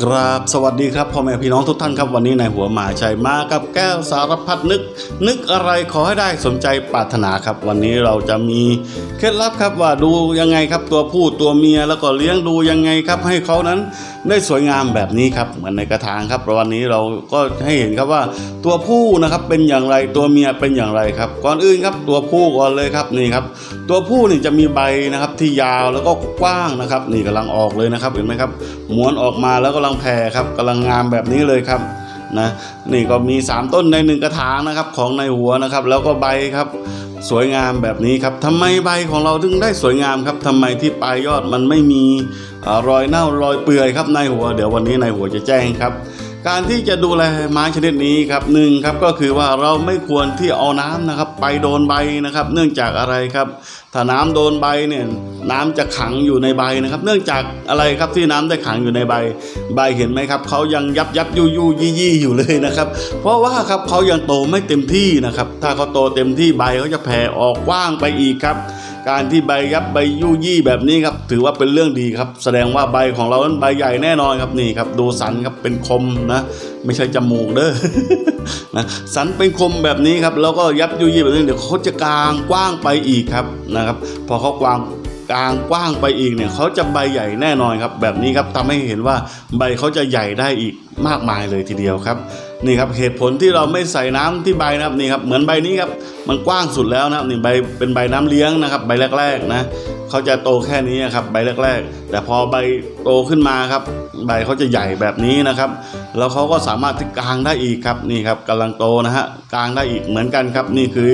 กราบสวัสดีครับพ่อแม่พี่น้องทุกท่านครับวันนี้นายหัวหมาชัยมากับแก้วสารพัดนึก นึกอะไรขอให้ได้สมใจปรารถนาครับ วันนี้เราจะมีเคล็ดลับครับว่าดูยังไงครับตัวผู้ตัวเมียแล้วก็เลี้ยงดูยังไงครับให้เขานั้น ได้สวยงามแบบนี้ครับเหมือนในกระถางครับวันนี้เราก็ให้เห็นครับว่าตัวผู้นะครับเป็นอย่างไรตัวเมียเป็นอย่างไรครับ ก่อนอื่นครับตัวผู้ก่อนเลยครับนี่ครับ ตัวผู้นี่จะมีใบนะครับที่ยาวแล้วก็กว้างนะครับ นี่กำลังออกเลยนะครับเห็นไหมครับม้วนออกมาแล้วกำลังแผ่ครับกำลังงามแบบนี้เลยครับนะนี่ก็มี 3 ต้นในหนึ่งกระถางนะครับของในหัวนะครับ แล้วก็ใบครับ สวยงามแบบนี้ครับทำไมใบของเราถึงได้สวยงามครับทำไมที่ปลายยอดมันไม่มีอรอยเน่ารอยเปื่อยครับนายหัว เดี๋ยววันนี้นายหัวจะแจ้งครับ การที่จะดูแลไม้ชนิดนี้ครับหนึ่งครับก็คือว่าเราไม่ควรที่เอาน้ำนะครับ ไปโดนใบนะครับ เนื่องจากอะไรครับ ถ้าน้ำโดนใบเนี่ยน้ำจะขังอยู่ในใบนะครับ เนื่องจากอะไรครับที่น้ำได้ขังอยู่ในใบ ใบเห็นไหมครับเขายังยับยับยุยุยี่ยี่อยู่เลยนะครับ เพราะว่าครับเขายังโตไม่เต็มที่นะครับ ถ้าเขาโตเต็มที่ใบเขาจะแผ่ออกกว้างไปอีกครับ การที่ใบยับใบยุยี่แบบนี้ครับถือว่าเป็นเรื่องดีครับ แสดงว่าใบของเรานั้นใบใหญ่แน่นอนครับนี่ครับ ดูสันครับเป็นคมนะ ไม่ใช่จมูกเด้อนะสันเป็นคมแบบนี้ครับ แล้วก็ยับยุยี่แบบนี้เดี๋ยวเขาจะกลางกว้างไปอีกครับนะครับ พอเขากว้างกลางกว้างไปอีกเนี่ยเขาจะใบใหญ่แน่นอนครับ แบบนี้ครับทำให้เห็นว่าใบเขาจะใหญ่ได้อีกมากมายเลยทีเดียวครับ นี่ครับเหตุผลที่เราไม่ใส่น้ำที่ใบนะครับนี่ครับเหมือนใบนี้ครับมันกว้างสุดแล้วนะครับนี่ใบเป็นใบน้ำเลี้ยงนะครับ ใบแรกๆนะเขาจะโตแค่นี้ครับใบแรก ๆ แต่พอใบโตขึ้นมาครับ ใบเขาจะใหญ่แบบนี้นะครับ แล้วเขาก็สามารถที่กลางได้อีกครับนี่ครับกำลังโตนะฮะกลางได้อีกเหมือนกันครับ นี่คือ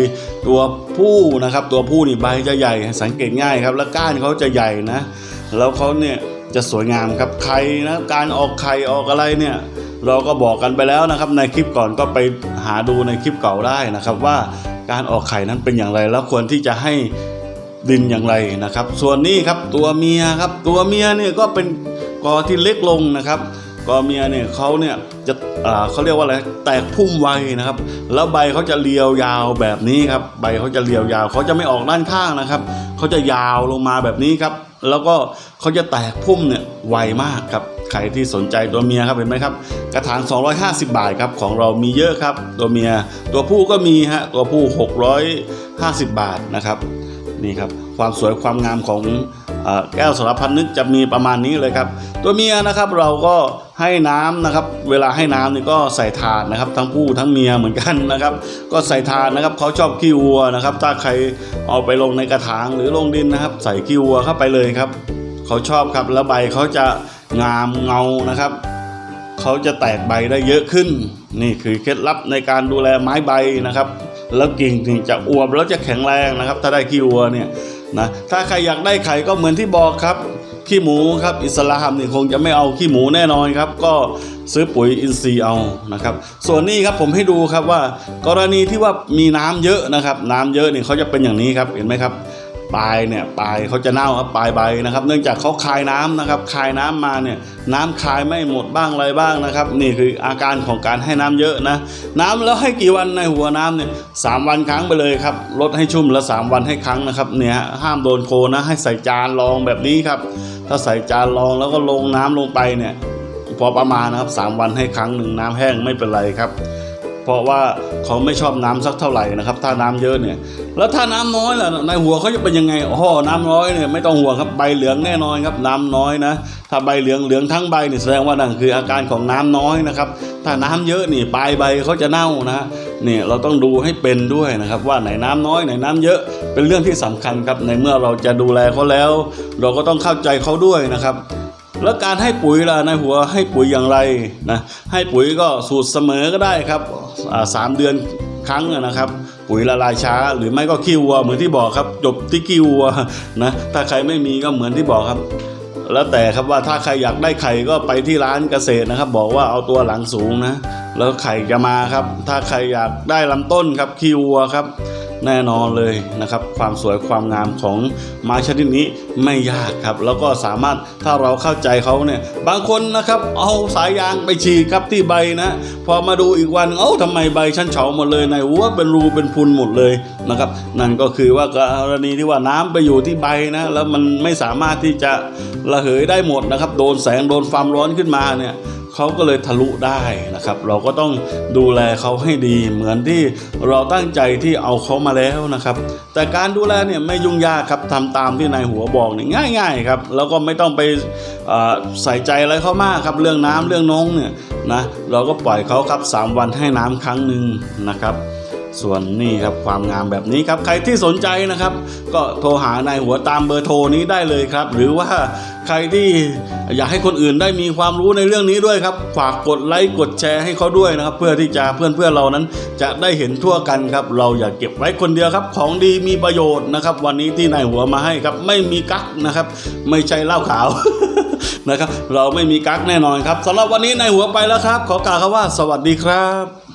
ตัวผู้นะครับ ตัวผู้นี่ใบจะใหญ่สังเกตง่ายครับ แล้วก้านเขาจะใหญ่นะ แล้วเขาเนี่ย จะสวยงามครับไข่นะการออกไข่ออกอะไรเนี่ยเราก็บอกกันไปแล้วนะครับ ในคลิปก่อนก็ไปหาดูในคลิปเก่าได้นะครับ ว่าการออกไข่นั้นเป็นอย่างไรแล้วควรที่จะให้ดินอย่างไรนะครับ ส่วนนี้ครับตัวเมียครับ ตัวเมียเนี่ยก็เป็นกอที่เล็กลงนะครับ กอเมียเนี่ยเขาเนี่ยจะเขาเรียกว่าอะไรแตกพุ่มไวนะครับ แล้วใบเขาจะเรียวยาวแบบนี้ครับ ใบเขาจะเรียวยาวเขาจะไม่ออกด้านข้างนะครับเขาจะยาวลงมาแบบนี้ครับ แล้วก็เขาจะแตกพุ่มเนี่ยไวมากครับใครที่สนใจตัวเมียครับเห็นไหมครับ กระถาง 250 บาทครับของเรามีเยอะครับ ตัวเมียตัวผู้ก็มีฮะตัวผู้ 650 บาทนะครับ นี่ครับความสวยความงามของอแก้วสารพัดนึกจะมีประมาณนี้เลยครับ ตัวเมียนะครับเราก็ให้น้ำนะครับ เวลาให้น้ำนี่ก็ใส่ถาดนะครับ ทั้งผู้ทั้งเมียเหมือนกันนะครับ ก็ใส่ถาดนะครับเขาชอบขี้วัวนะครับ ถ้าใครเอาไปลงในกระถางหรือลงดินนะครับ ใส่ขี้วัวเข้าไปเลยครับเขาชอบครับแล้วใบเขาจะงามเงานะครับเขาจะแตกใบได้เยอะขึ้น นี่คือเคล็ดลับในการดูแลไม้ใบนะครับ แล้วกิ่งถึงจะอวบแล้วจะแข็งแรงนะครับ ถ้าได้ขี้วัวเนี่ยนะถ้าใครอยากได้ไข่ก็เหมือนที่บอกครับขี้หมูครับอิสลามนี่คงจะไม่เอาขี้หมูแน่นอนครับ ก็ซื้อปุ๋ยอินทรีย์เอานะครับ ส่วนนี้ครับผมให้ดูครับว่า กรณีที่ว่ามีน้ำเยอะนะครับ น้ำเยอะนี่เขาจะเป็นอย่างนี้ครับเห็นไหมครับ ปลายเนี่ยปลายเขาจะเน่าครับปลายใบนะครับ เนื่องจากเขาคายน้ำนะครับคายน้ำมาเนี่ยน้ำคายไม่หมดบ้างอะไรบ้างนะครับ นี่คืออาการของการให้น้ำเยอะนะ น้ำแล้วให้กี่วันในหัวน้ำเนี่ยสามวันครั้งไปเลยครับลดให้ชุ่มแล้วสามวันให้ครั้งนะครับเนี่ยฮะห้ามโดนโคลนะให้ใส่จานรองแบบนี้ครับ ถ้าใส่จานรองแล้วก็ลงน้ำลงไปเนี่ยพอประมาณนะครับสามวันให้ครั้งหนึ่งน้ำแห้งไม่เป็นไรครับ เพราะว่าเขาไม่ชอบน้ำสักเท่าไหร่นะครับ ถ้าน้ำเยอะเนี่ย แล้วถ้าน้ำน้อยล่ะในหัวเขาจะเป็นยังไงอ๋อน้ำน้อยเนี่ยไม่ต้องห่วงครับใบเหลืองแน่นอนครับน้ำน้อยนะ ถ้าใบเหลืองเหลืองทั้งใบเนี่ยแสดงว่านั่นคืออาการของน้ำน้อยนะครับถ้าน้ำเยอะนี่ปลายใบเขาจะเน่านะเนี่ยเราต้องดูให้เป็นด้วยนะครับ ว่าไหนน้ำน้อยไหนน้ำเยอะเป็นเรื่องที่สำคัญครับในเมื่อเราจะดูแลเขาแล้ว เราก็ต้องเข้าใจเขาด้วยนะครับ แล้วการให้ปุ๋ยล่ะนายหัวให้ปุ๋ยอย่างไรนะให้ปุ๋ยก็สูตรเสมอก็ได้ครับสามเดือนครั้งนะครับ ปุ๋ยละลายช้า หรือไม่ก็ขี้วัวเหมือนที่บอกครับ จบที่ขี้วัวนะถ้าใครไม่มีก็เหมือนที่บอกครับ แล้วแต่ครับว่าถ้าใครอยากได้ไข่ก็ไปที่ร้านเกษตรนะครับ บอกว่าเอาตัวหลังสูงนะ แล้วไข่จะมาครับ ถ้าใครอยากได้ลำต้นครับขี้วัวครับ แน่นอนเลยนะครับ ความสวยความงามของไม้ชนิดนี้ไม่ยากครับ แล้วก็สามารถถ้าเราเข้าใจเขาเนี่ยบางคนนะครับเอาสายยางไปฉีกครับที่ใบนะพอมาดูอีกวันเอ้าทำไมใบชั้นเฉาหมดเลยในหัวเป็นรูเป็นพุนหมดเลยนะครับนั่นก็คือว่ากรณีที่ว่าน้ำไปอยู่ที่ใบนะแล้วมันไม่สามารถที่จะระเหยได้หมดนะครับ โดนแสงโดนความร้อนขึ้นมาเนี่ย เขาก็เลยทะลุได้นะครับ เราก็ต้องดูแลเขาให้ดีเหมือนที่เราตั้งใจที่เอาเขามาแล้วนะครับ แต่การดูแลเนี่ยไม่ยุ่งยากครับทำตามที่นายหัวบอกเนี่ยง่าย ๆครับ แล้วก็ไม่ต้องไปใส่ใจอะไรเขามากครับ เรื่องน้ำเรื่องน้องเนี่ยนะเราก็ปล่อยเขาครับ 3 วันให้น้ำครั้งหนึ่งนะครับ ส่วนนี่ครับความงามแบบนี้ครับใครที่สนใจนะครับ ก็โทรหานายหัวตามเบอร์โทรนี้ได้เลยครับ หรือว่าใครที่อยากให้คนอื่นได้มีความรู้ในเรื่องนี้ด้วยครับฝากกดไลค์กดแชร์ให้เขาด้วยนะครับ เพื่อที่จะเพื่อนเพื่อนๆเรานั้น จะได้เห็นทั่วกันครับ เราอย่าเก็บไว้คนเดียวครับ ของดีมีประโยชน์นะครับ วันนี้ที่นายหัวมาให้ครับ ไม่มีกั๊กนะครับ ไม่ใช่เหล้าขาวนะครับ เราไม่มีกั๊กแน่นอนครับสำหรับวันนี้นายหัวไปแล้วครับ ขอกล่าวคำว่าสวัสดีครับ